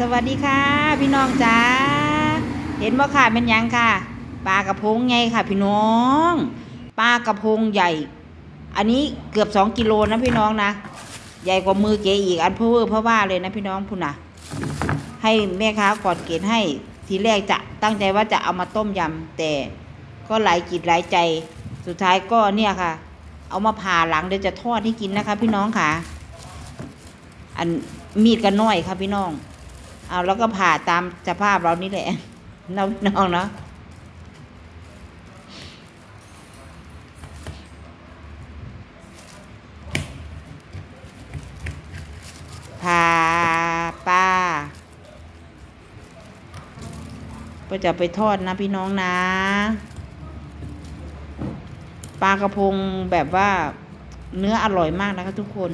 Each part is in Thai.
สวัสดีค่ะ พี่น้องจ้าเห็นว่าค่ะเป็นยังค่ะปลากระพงไงค่ะ พี่น้องปลากระพงใหญ่ อันนี้เกือบสองกิโลนะพี่น้องนะใหญ่กว่ามือเก๋อีกอันเพอเวอร์เพราะว่าเลยนะพี่น้องพุ่นนะให้แม่ค้ากอดเกณฑ์ให้ทีแรกจะตั้งใจว่าจะเอามาต้มยำแต่ก็หลายจิตหลายใจสุดท้ายก็เนี่ยค่ะ เอามาผ่าหลังเดี๋ยวจะทอดให้กินนะคะ พี่น้องค่ะ อันมีดก็น้อยค่ะพี่น้อง เอาแล้วก็ผ่าตามสภาพเรานี่แหละน้องน้องเนาะผ่าปลาก็จะไปทอดนะพี่น้องนะปลากระพงแบบว่าเนื้ออร่อยมากนะคะทุกคน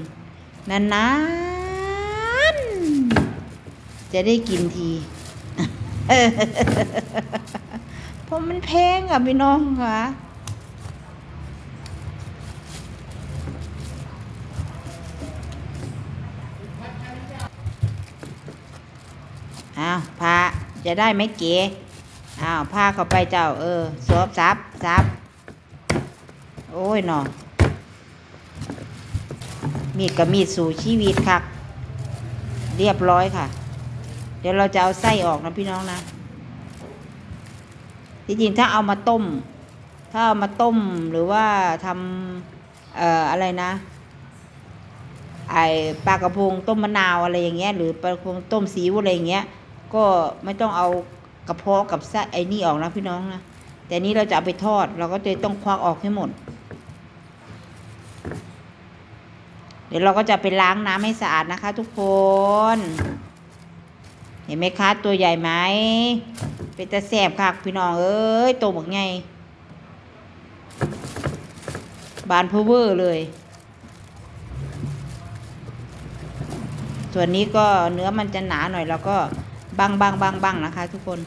นานๆ จะได้กินที เพราะมันแพงอะพี่น้องค่ะอ้าวพาจะได้ไหมเก๋อ้าวพาเข้าไปเจ้า เออสวบซับซับโอ้ยหนอมีดกับมีดสู่ชีวิตค่ะเรียบร้อยค่ะ เดี๋ยวเราจะเอาไส้ออกนะพี่น้องนะที่จริงถ้าเอามาต้ม ถ้าเอามาต้มหรือว่าทำเอ่ออะไรนะ ไอปลากระพงต้มมะนาวอะไรอย่างเงี้ย หรือปลากระพงต้มซีอิ๊วอะไรอย่างเงี้ย ก็ไม่ต้องเอากระเพาะกับไส้ไอ้นี่ออกนะพี่น้องนะ แต่นี้เราจะเอาไปทอด เราก็จะต้องควักออกให้หมด เดี๋ยวเราก็จะไปล้างน้ำให้สะอาดนะคะ ทุกคน เห็นไหมคะตัวใหญ่ไหมเป็นตะแสบค่ะพี่น้องเอ้ยโตบักไงบานเพอเวอร์เลย ส่วนนี้ก็เนื้อมันจะหนาหน่อย แล้วก็บังบังบังบังนะคะ ทุกคน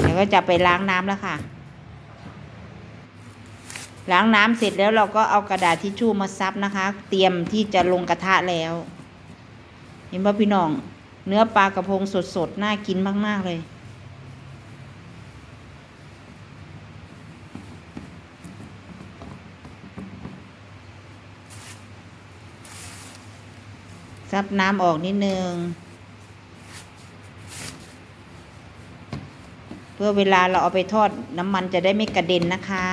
เดี๋ยวก็จะไปล้างน้ำแล้วค่ะ ล้างน้ำเสร็จแล้วเราก็เอากระดาษทิชชู่มาซับนะคะ เตรียมที่จะลงกระทะแล้ว เห็นป่ะพี่น้อง เนื้อปลากระพงสดๆ น่ากินมากๆเลย ซับน้ำออกนิดนึง เพื่อเวลาเราเอาไปทอดน้ำมันจะได้ไม่กระเด็นนะคะ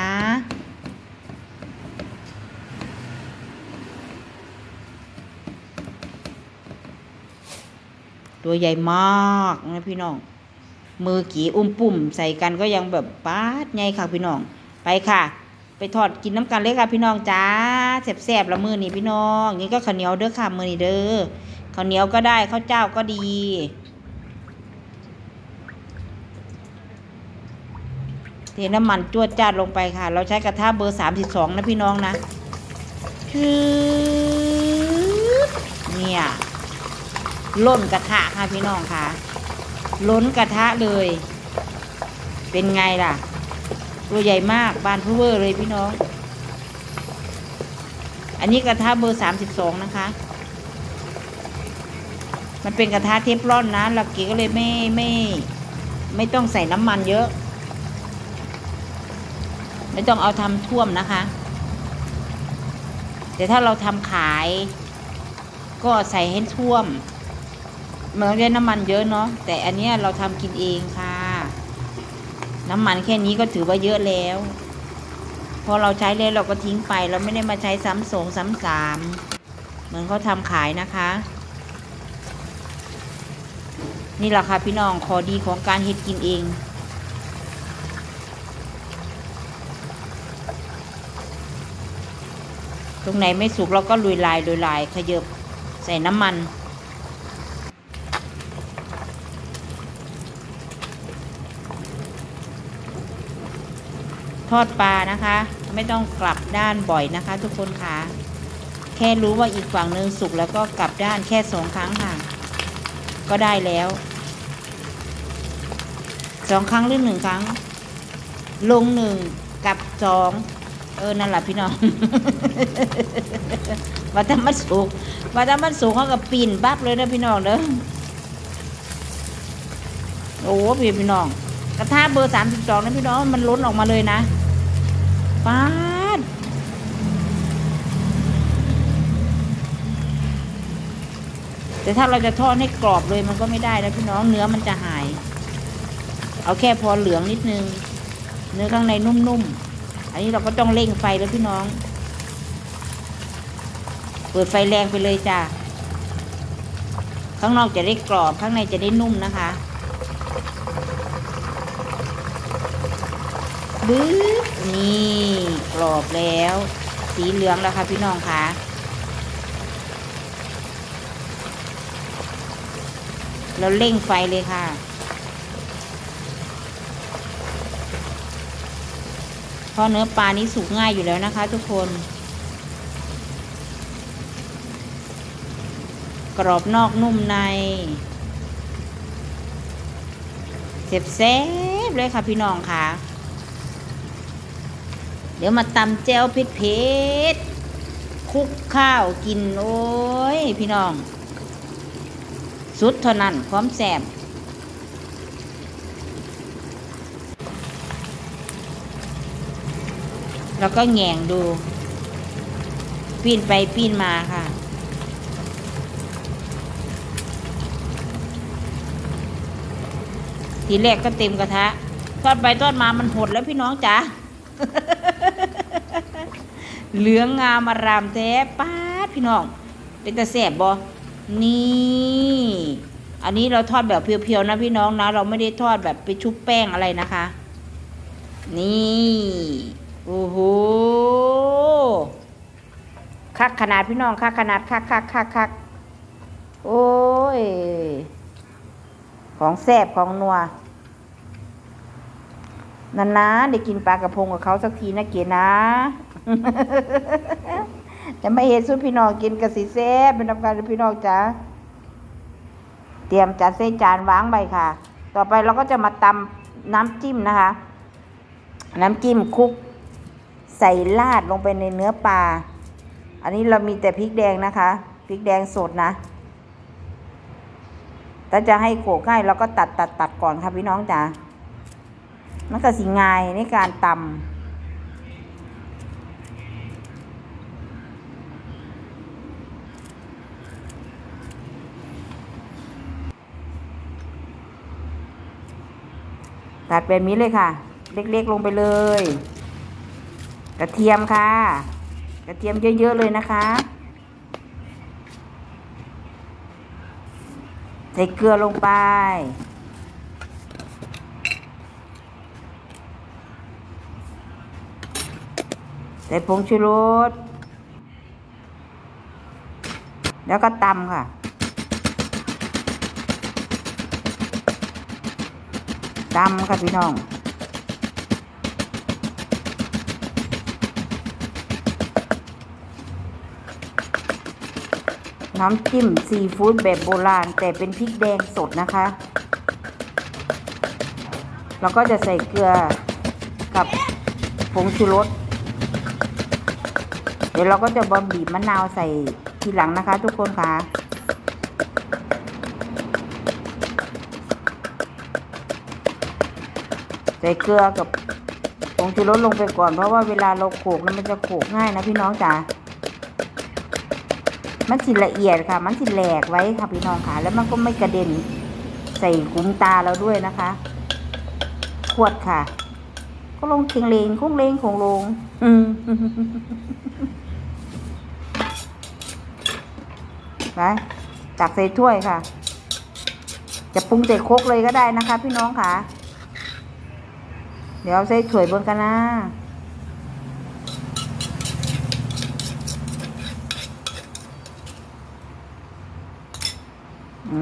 ตัวใหญ่มากนะพี่น้อง มือกี่อุ้มปุ่มใส่กันก็ยังแบบป๊าดไงค่ะพี่น้อง ไปค่ะ ไปทอดกินน้ำกันเลยค่ะพี่น้องจ้าแซ่บๆละมือนี่พี่น้องนี่ก็ข้าวเหนียวเด้อค่ะมือนี่เด้อข้าวเหนียวก็ได้ข้าวเจ้าก็ดีเทน้ำมันจวดจ้าดลงไปค่ะ เราใช้กระทะเบอร์สามสิบสองนะพี่น้องนะคือเนี่ย ล้นกระทะค่ะพี่น้องค่ะ ล้นกระทะเลย เป็นไงล่ะ ตัวใหญ่มากบานพูเวอร์เลยพี่น้อง อันนี้กระทะเบอร์สามสิบสองนะคะ มันเป็นกระทะเทฟลอนนะลักกี้ก็เลยไม่ไม่ ไม่ต้องใส่น้ำมันเยอะ ไม่ต้องเอาทำท่วมนะคะแต่ถ้าเราทำขายก็ใส่ให้ท่วม มันได้น้ำมันเยอะเนาะแต่อันเนี้ยเราทำกินเองค่ะ น้ำมันแค่นี้ก็ถือว่าเยอะแล้ว พอเราใช้แล้วเราก็ทิ้งไป เราไม่ได้มาใช้ซ้ำสองซ้ำสามเหมือนเขาทำขายนะคะ นี่แหละค่ะพี่น้องขอดีของการเฮ็ดกินเองตรงไหนไม่สุกเราก็ลุยลายลุยลายขยบใส่น้ำมัน ทอดปลานะคะ ไม่ต้องกลับด้านบ่อยนะคะ ทุกคนค่ะแค่รู้ว่าอีกฝั่งหนึ่งสุกแล้วก็กลับด้านแค่สองครั้งค่ะ ก็ได้แล้วสองครั้งหรือหนึ่งครั้ง ลงหนึ่งกับสองเออนั่นแหละพี่น้องว่าแต่มันสุกว่าแต่มันสุกเขากับปีนปั๊บเลยนะพี่น้องเด้อโอ้พี่พี่น้อง กระทะเบอร์สามสิบสองนะพี่น้องมันล้นออกมาเลยนะป๊าดแต่ถ้าเราจะทอดให้กรอบเลยมันก็ไม่ได้นะพี่น้องเนื้อมันจะหาย เอาแค่พอเหลืองนิดนึง เนื้อข้างในนุ่มๆ อันนี้เราก็ต้องเร่งไฟแล้วพี่น้อง เปิดไฟแรงไปเลยจ้ะข้างนอกจะได้กรอบข้างในจะได้นุ่มนะคะ บึ๊บนี่กรอบแล้ว สีเหลืองแล้วค่ะพี่น้องค่ะเราเร่งไฟเลยค่ะ เพราะเนื้อปลานี้สุกง่ายอยู่แล้วนะคะ ทุกคน กรอบนอกนุ่มในเสียบแซ่บเลยค่ะพี่น้องค่ะ เดี๋ยวมาตำแจวเผ็ดๆคลุกข้าวกินโอ้ย พี่น้อง สุดเท่านั้นพร้อมแซ่บแล้วก็แหง่งดู ปีนไปปีนมาค่ะ ทีแรกก็เต็มกระทะ ทอดไปทอดมามันหดแล้วพี่น้องจ๋า เหลืองงามอารามแท้ป้าดพี่น้อง เป็นตะแสบบอนี่อันนี้เราทอดแบบเพียวๆนะพี่น้องนะ เราไม่ได้ทอดแบบไปชุบแป้งอะไรนะคะ นี่โอ้โหคักขนาดพี่น้องคักขนาดคักคักคักคักโอ้ย ของแซ่บของนัว นานนะได้กินปลากระพงกับเขาสักทีนะเกียนะ จะไม่เห็นสุดพี่น้องกินกระสีแซ่เป็นทำการพี่น้องจ้าเตรียมจัดเส้นจานวางไปค่ะ ต่อไปเราก็จะมาตำน้ำจิ้มนะคะ น้ำจิ้มคลุก ใส่ลาดลงไปในเนื้อปลา อันนี้เรามีแต่พริกแดงนะคะพริกแดงสดนะ ถ้าจะให้โขกง่ายเราก็ตัดตัดตัดก่อนค่ะพี่น้องจ๋า มันก็สิง่ายในการตำตัดแบบนี้เลยค่ะ เล็กๆลงไปเลย กระเทียมค่ะ กระเทียมเยอะๆเลยนะคะใส่เกลือลงไป ใส่ผงชูรส แล้วก็ตำค่ะ ตำค่ะพี่น้อง น้ำจิ้มซีฟู้ดแบบโบราณ แต่เป็นพริกแดงสดนะคะแล้วก็จะใส่เกลือกับผงชูรส เดี๋ยวเราก็จะบอมบีบมะนาวใส่ทีหลังนะคะ ทุกคนค่ะ ใส่เกลือกับผงชูรสลงไปก่อนเพราะว่าเวลาเราโขกแล้วมันจะโขกง่ายนะพี่น้องจ๋ามันสิละเอียดค่ะ มันสิแหลกไว้ค่ะพี่น้องค่ะ แล้วมันก็ไม่กระเด็นใส่กุ้งตาเราด้วยนะคะ ขวดค่ะ ก็ลงเคียงเลงคงเลงของลง อืม ไปตักใส่ถ้วยค่ะ จะปรุงใส่โคกเลยก็ได้นะคะ พี่น้องค่ะ เดี๋ยวเอาใส่ถ้วยบนกันนะ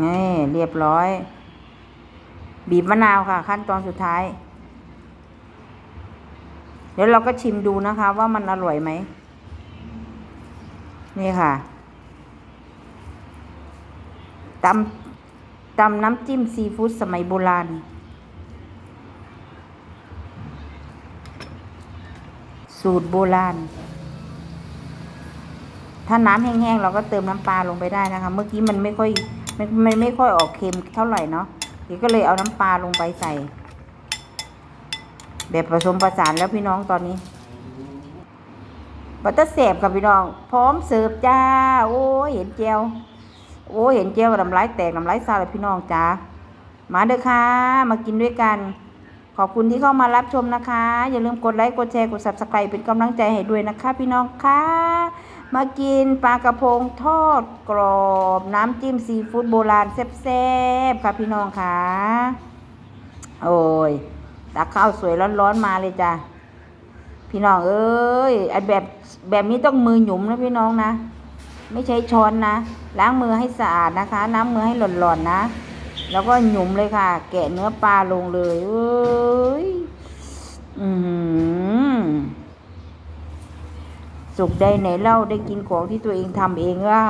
นี่เรียบร้อย บีบมะนาวค่ะ ขั้นตอนสุดท้าย เดี๋ยวเราก็ชิมดูนะคะ ว่ามันอร่อยไหมนี่ค่ะ ตำตำน้ำจิ้มซีฟู้ดสมัยโบราณ สูตรโบราณ ถ้าน้ำแห้งๆเราก็เติมน้ำปลาลงไปได้นะคะ เมื่อกี้มันไม่ค่อยมันมันไม่ค่อยออกเค็มเท่าไหร่เนาะเก๋ก็เลยเอาน้ำปลาลงไปใส่ แบบผสมผสานแล้วพี่น้องตอนนี้บัตเตอร์เสบกับพี่น้อง พร้อมเสิร์ฟจ้า โอ้เห็นเจียว โอ้เห็นเจียวน้ำลายแตกน้ำลายซาเลยพี่น้องจ้ามาเด้อค่ะ มากินด้วยกัน ขอบคุณที่เข้ามารับชมนะคะ อย่าลืมกดไลค์ กดแชร์ กด subscribe เป็นกำลังใจให้ด้วยนะคะ พี่น้องค่ะ มากินปลากระพงทอดกรอบน้ำจิ้มซีฟู้ดโบราณแซ่บๆค่ะพี่น้องค่ะ โอ้ยตักข้าวสวยร้อนๆมาเลยจ้ะพี่น้องเอ้ยอแบบแบบนี้ต้องมือหยุมนะพี่น้องนะ ไม่ใช้ช้อนนะ ล้างมือให้สะอาดนะคะ น้ำมือให้หล่อนๆนะ แล้วก็หยุมเลยค่ะ แกะเนื้อปลาลงเลยเอ้ยอือหือสุขได้ไหนเล่าได้กินของที่ตัวเองทำเองว่า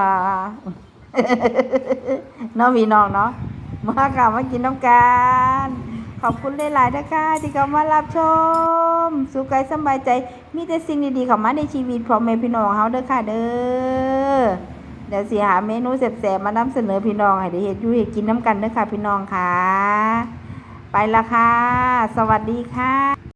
น้องพี่น้องเนาะมาค่ะมากินน้ำกันขอบคุณหลายๆนะคะที่เข้ามารับชม สุขกายสบายใจ มีแต่สิ่งดีๆเข้ามาในชีวิตพร้อมแม่พี่น้องเฮาเด้อค่ะเด้อเดี๋ยวสิหาเมนูแซ่บๆมานำเสนอพี่น้องให้ได้เฮ็ดอยู่เฮ็ดกินน้ำกันเด้อค่ะพี่น้องค่ะ ไปละค่ะ สวัสดีค่ะ